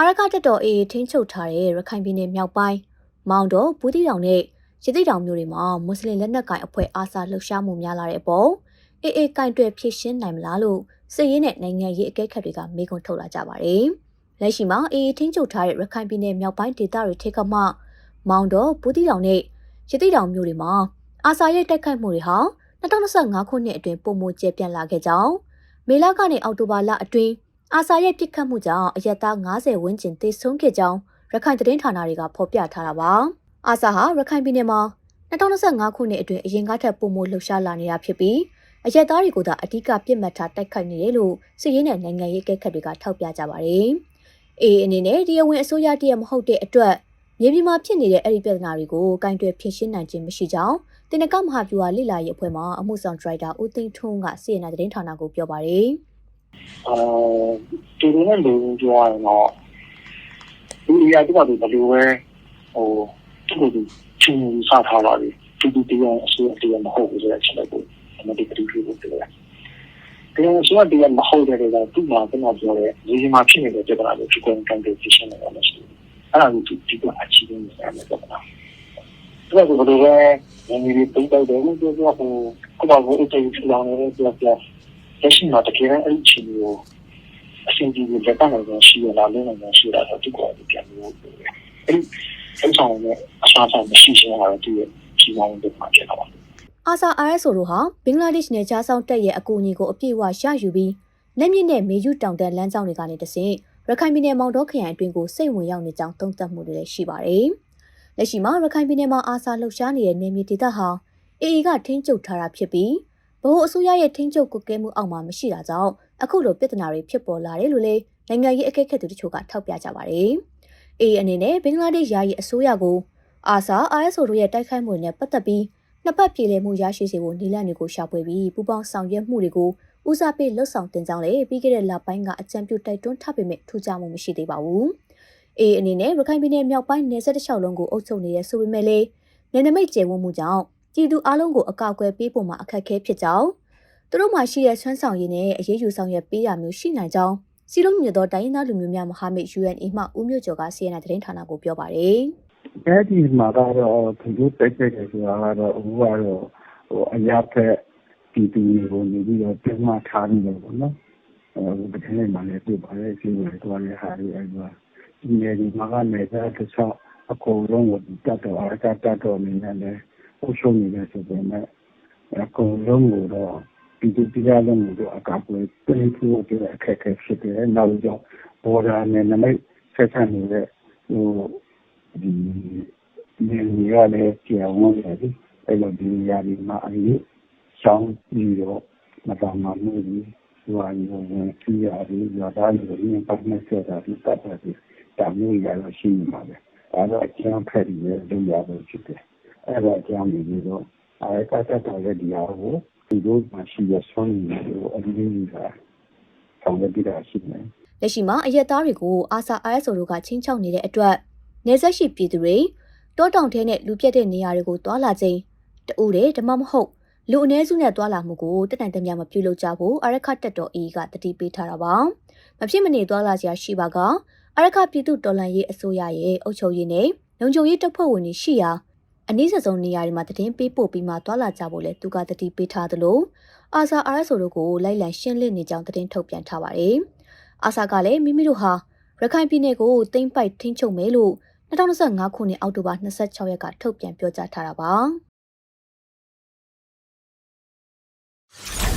အာရခတက်တော်အေးထင်းချုပ်ထားတဲ့ရခိုင်ပြည်နယ်မြောက်ပိုင်းမောင်တော်ဘူးတီတောင်နဲ့ရတိတောင်မြို့တွေမှာမွတ်စလင်လက်နက်ကိုင်အဖွဲ့အာစာလှုပ်ရှားမှုများလာတဲ့အပေါ်အေးအေးကင်တွယ်ဖြစ်ရှင်းနိုင်မလားလို့စစ်ရေးနဲ့နိုင်ငံရေးအကဲခတ်တွေကမေးခွန်းထုတ်လာကြပါတယ်။လက်ရှိမှာအေးအေးထင်းချုပ်ထားတဲ့ရခိုင်ပြည်နယ်မြောက်ပိုင်းဒေသတွေထိကမှမောင်တော်ဘူးတီတောင်နဲ့ရတိတောင်မြို့တွေမှာအာစာရဲ့တိုက်ခိုက်မှုတွေဟာ2025ခုနှစ်အတွင်းပုံမကျပြန့်လာခဲ့ကြောင်းမေလကနေအောက်တိုဘာလအတွင်း အာစာရဲ့ပြစ်ခတ်မှုကြောင့်အရက်သား90ဝန်းကျင်သေဆုံးခဲ့ကြောင်းရခိုင်သတင်းဌာနတွေကဖော်ပြထားတာပါ။အာစာဟာရခိုင်ပြည်နယ်မှာ2025ခုနှစ်အတွင်းအရင်ကထက်ပိုမိုလှုပ်ရှားလာနေတာဖြစ်ပြီးအရက်သားတွေကိုသာအ धिक ပြစ်မှတ်ထားတိုက်ခိုက်နေတယ်လို့စစ်ရေးနဲ့နိုင်ငံရေးအကဲခတ်တွေကထောက်ပြကြပါတယ်။အေးအနေနဲ့တရားဝင်အစိုးရတရမဟုတ်တဲ့အတွက်မြေပြင်မှာဖြစ်နေတဲ့အဲ့ဒီပြဿနာတွေကိုကင်တွယ်ဖြေရှင်းနိုင်ခြင်းမရှိကြောင်းတင်နကမဟာဗျူဟာလိလာရေးအဖွဲ့မှအမှုဆောင်ဒရိုက်တာဦးသိန်းထွန်းကစီရင်တဲ့သတင်းဌာနကိုပြောပါတယ်။ အဲဒီလိုနဲ့လူပြောရရင်တော့ဒီအရာတော့ဘယ်လိုပဲဟိုသူ့ကိုချင်းစားထားပါလိဒီဒီတရားအစိုးရတရားမဟုတ်ဘူးဆိုတဲ့အချက်ကိုအမတိပတိပြုလို့ပြောတယ်။တရားအစိုးရတရားမဟုတ်တဲ့ကသူ့မှာကျွန်တော်ပြောတဲ့ဒီမှာဖြစ်နေတဲ့ပြဿနာကိုသူကကန်တယ်ဖြစ်နေတယ်လို့ဆိုတယ်။အဲ့ဒါကိုဒီကအချီးနေတယ်ပြဿနာ။ဒါကဘယ်လိုလဲငြင်းပြီးပိတ်တော့တယ်လို့ပြောဟိုကိုယ့်ဘာကိုအတေးထူလောင်နေတယ်ပြောပြ လက်ရှိမှာတကယ်အဲ့ဒီချင်းကိုအဆင်ပြေပြေလက်ပတ်နိုင်တယ်ရှိရလားလုံးနိုင်တယ်ရှိတာတော့ဒီကောပြန်လို့ပြောတယ်။အဲ့ဒီအဲ့ဆောင်နဲ့အစားအစာမရှိရှင်းတာတော့ဒီရဲ့ကြီးမားတဲ့မှာဖြစ်တော့အာဆာ RSO တို့ဟာဘင်္ဂလားဒေ့ရှ်နယ်ခြားဆောင်တပ်ရဲ့အကူအညီကိုအပြည့်အဝရယူပြီးလက်မြင့်နဲ့မေယူတောင်တန်းလမ်းကြောင်းတွေကနေတဆင့်ရခိုင်ပြည်နယ်မောင်တောခရိုင်အတွင်းကိုစိတ်ဝင်ရောက်နေကြောင်းသုံးသပ်မှုတွေလည်းရှိပါတယ်။လက်ရှိမှာရခိုင်ပြည်နယ်မှာအာဆာလှုပ်ရှားနေတဲ့နေမြေဒေသဟာအေအေကထင်းကျုပ်ထားတာဖြစ်ပြီးဗ ဟိုအစိုးရရဲ့ထင်းကျုပ်ကုကဲမှုအောက်မှာမရှိတာကြောင့်အခုလိုပြဿနာတွေဖြစ်ပေါ်လာတယ်လို့လည်းနိုင်ငံရေးအကဲခတ်သူတို့ကထောက်ပြကြပါတယ်။အေအေအနေနဲ့ဘင်္ဂလားဒေ့ရှ်ယာယီအစိုးရကိုအာဆာ RSO တို့ရဲ့တိုက်ခိုက်မှုနဲ့ပတ်သက်ပြီးနှစ်ပတ်ပြည်လည်မှုရရှိစေဖို့နည်းလမ်းတွေကိုရှာဖွေပြီးပူးပေါင်းဆောင်ရွက်မှုတွေကိုဦးစားပေးလှုပ်ဆောင်တင်ကြောင်းလည်းပြီးခဲ့တဲ့လပိုင်းကအကြံပြုတိုက်တွန်းထားပေမဲ့ထူးခြားမှုမရှိသေးပါဘူး။အေးအနေနဲ့ရခိုင်ပြည်နယ်မြောက်ပိုင်းနယ်စပ်တစ်လျှောက်လုံးကိုအုပ်ချုပ်နေတဲ့ဆိုပေမဲ့လည်းနယ်နိမိတ်ကျယ်ဝန်းမှုကြောင့် ပြည်သူအလုံးကိုအကောက်အကွယ်ပေးဖို့မှာအခက်အခဲဖြစ်ကြောင်းသူတို့မှရှိတဲ့ဆွမ်းဆောင်ရည်နဲ့အရေးယူဆောင်ရွက်ပေးရမျိုးရှိနိုင်ကြောင်းစီလုံးမြတ်သောတိုင်းရင်းသားလူမျိုးများမဟာမိတ် UNA မှဦးမျိုးကျော်ကစီရင်တဲ့သတင်းဌာနကိုပြောပါတယ်။အဲဒီမှာကတော့သူတို့တိုက်ခိုက်တယ်ဆိုတာကတော့အခုကတော့ဟိုအရာဖက်ပြည်သူတွေကိုနေပြီးတော့ပြမထားနေတယ်ပေါ့နော်အဲဒါလည်းမှလည်းပြပါတယ်စီဝယ်သွားတဲ့ဟာတွေအဲဒီဒီနေဒီမှာကနေသားတစ်ဆောက်အကုန်လုံးကိုတတ်တော့အကတတ်တော့နေတယ် အုပ်ချုပ်နေတယ်ဆိုပေမဲ့အကုန်လုံးကိုတော့ပြည်သူပြည်သားလုံးကိုအကာအကွယ်ပေးဖို့အတွက်အခက်အခဲဖြစ်တယ်နောက်ကြောင့်ဘော်ဒါနဲ့နမိတ်ဆက်ဆံနေတဲ့ဟိုဒီနေရတဲ့ကြောင်းရတယ်အဲ့လိုဒီရည်မှာအရေးဆောင်းပြီးတော့မတော်မှမှုကြီးဟိုအရင်ဝင်ကြည့်ရတယ်ရတာလို့ဒီပတ်နဲ့ဆက်တာဒီပတ်တယ်တာမျိုးရလို့ရှိနေမှာပဲအဲ့တော့အကျန်းဖက်ပြီးလုပ်ရဖို့ဖြစ်တယ် အဲ့တော့အကျန်းပြီးတော့အဲ့ကတတ်တဲ့ဒီဟာကိုဒီလိုမှရှိရဆုံးနေလို့အရင်ကဆောင်ရပြီးတာရှိနေလက်ရှိမှာအရက်သားတွေကိုအာဆာ ISO တို့ကချင်းချောက်နေတဲ့အတွက်နေဆက်ရှိပြည်သူတွေတောတောင်ထဲနဲ့လူပြက်တဲ့နေရာတွေကိုတွာလာခြင်းတူတယ်ဓမ္မမဟုတ်လူအ ਨੇ စုနဲ့တွာလာမှုကိုတက်တိုင်တမျှမပြုလုပ်ကြဘူးအရခတက်တော်အေးကတတိပေးထားတာပါမဖြစ်မနေတွာလာစရာရှိပါကအရခပြည်သူတော်လှန်ရေးအစိုးရရဲ့အုပ်ချုပ်ရေးနဲ့လုံခြုံရေးတပ်ဖွဲ့ဝင်တွေရှိရာ အနည်းဆုံးနေရာတွေမှာသတင်းပေးပို့ပြီးမှတွာလာကြဖို့လဲသူကတတိပေးထားသလိုအာဆာ RSO တို့ကိုလိုက်လံရှင်းလင်းနေကြောင်းသတင်းထုတ်ပြန်ထားပါတယ်။အာဆာကလည်းမိမိတို့ဟာရခိုင်ပြည်နယ်ကိုတိမ့်ပိုက်ထိန်းချုပ်မယ်လို့2025ခုနှစ်အောက်တိုဘာ26ရက်ကထုတ်ပြန်ပြောကြားထားတာပါ။